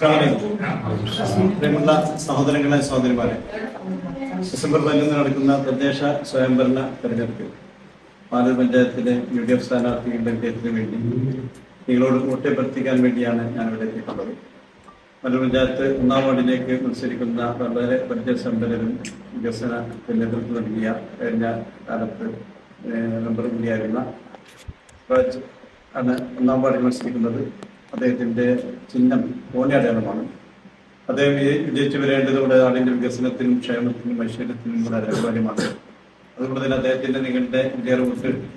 പ്രിയമുള്ള സഹോദരങ്ങളെ സഹോദരിമാരെ ഡിസംബർ പതിനൊന്ന് നടക്കുന്ന തദ്ദേശ സ്വയംഭരണ തെരഞ്ഞെടുപ്പിൽ പാലൂർ പഞ്ചായത്തിലെ യു ഡി എഫ് സ്ഥാനാർത്ഥികളുടെ വിജയത്തിന് വേണ്ടി നിങ്ങളോട് വോട്ടഭ്യർത്ഥിക്കാൻ വേണ്ടിയാണ് ഞാൻ ഇവിടെ എത്തിയിട്ടുള്ളത്. പാലൂർ പഞ്ചായത്ത് ഒന്നാം വാർഡിലേക്ക് മത്സരിക്കുന്ന വളരെ പരിചയസമ്പന്നരും വികസനത്തിന് നേതൃത്വം നൽകിയ കഴിഞ്ഞ കാലത്ത് മെമ്പർ കൂടിയായിരുന്ന ആണ് ഒന്നാം വാർഡിൽ മത്സരിക്കുന്നത്. അദ്ദേഹത്തിന്റെ ചിഹ്നം കോണയടയാളമാണ് അദ്ദേഹം വിജയി- വിജയിച്ചു വരേണ്ടത് കൂടെ നാടിന്റെ വികസനത്തിനും ക്ഷേമത്തിനും ഐശ്വര്യത്തിനും കൂടെ അനിവാര്യമാണ്. അതുകൊണ്ട് തന്നെ അദ്ദേഹത്തിന്റെ നിങ്ങളുടെ വിജയ വോട്ട്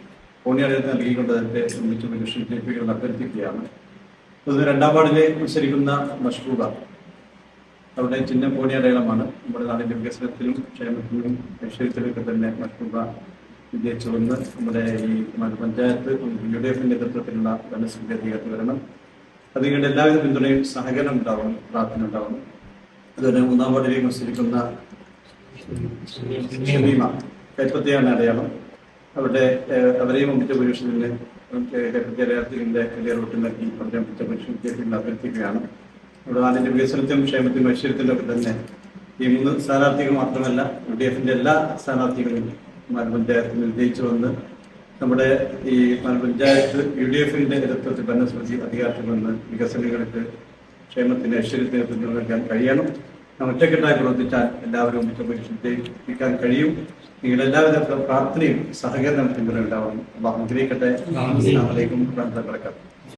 കോണിയടയാളം നൽകിക്കൊണ്ട് അദ്ദേഹത്തെ ഒന്നിച്ച് മനുഷ്യൻ ജയിപ്പിക്കണം അഭ്യർത്ഥിക്കുകയാണ്. രണ്ടാം വാർഡിലെ മത്സരിക്കുന്ന മഷ്റൂബ. അവിടെ ചിഹ്നം കോണിയടയാളമാണ് നമ്മുടെ നാടിന്റെ വികസനത്തിലും ക്ഷേമത്തിലും ഐശ്വര്യത്തിലൊക്കെ തന്നെ മഷ്റൂബ വിജയിച്ചു വന്ന് നമ്മുടെ ഈ പഞ്ചായത്ത് യു ഡി എഫിന്റെ നേതൃത്വത്തിലുള്ള ധനസ്ഥിതി അധികാരത്തിൽ വരണം അതിങ്ങളുടെ എല്ലാവിധ പിന്തുണയും സഹകരണം ഉണ്ടാവണം പ്രാർത്ഥന ഉണ്ടാവണം. അതുപോലെ മൂന്നാം വാർഡിലേക്ക് മത്സരിക്കുന്ന കൈപ്പത്തിയാണ് അടയാളം. അവരുടെ അവരെയും ഒന്നിച്ച പുരുഷത്തിന്റെ കൈപ്പത്തി കല്യാണ വലിയ നൽകി അവരെ ഒന്നിച്ച പുരുഷൻ അഭ്യർത്ഥിക്കുകയാണ്. ഇവിടെ ആദ്യത്തെ വികസനത്തിനും ക്ഷേമത്തിനും ഐശ്വര്യത്തിനും ഒക്കെ തന്നെ ഈ മൂന്ന് സ്ഥാനാർത്ഥികൾ മാത്രമല്ല യു ഡി എഫിന്റെ എല്ലാ സ്ഥാനാർത്ഥികളും പഞ്ചായത്തിൽ വിജയിച്ചു വന്ന് നമ്മുടെ ഈ പഞ്ചായത്ത് യു ഡി എഫിന്റെ നേതൃത്വത്തിൽ ഭരണസമിതി അധികാരത്തിൽ വന്ന് വികസനങ്ങൾക്ക് ക്ഷേമത്തിന് ഐശ്വര്യത്തിന് പിന്തുണ നൽകാൻ കഴിയണം. നാം ഒറ്റക്കെട്ടായി പ്രവർത്തിച്ചാൽ എല്ലാവരും ഒന്നിച്ചൊപ്പം കഴിയും. നിങ്ങളുടെ എല്ലാവിധ പ്രാർത്ഥനയും സഹകരണം പിന്തുണ ഉണ്ടാവണം അപ്പൊ അനുഗ്രഹിക്കട്ടെ അസ്സാം വറഹ്മത്തുള്ളാഹി വബറകാതുഹു.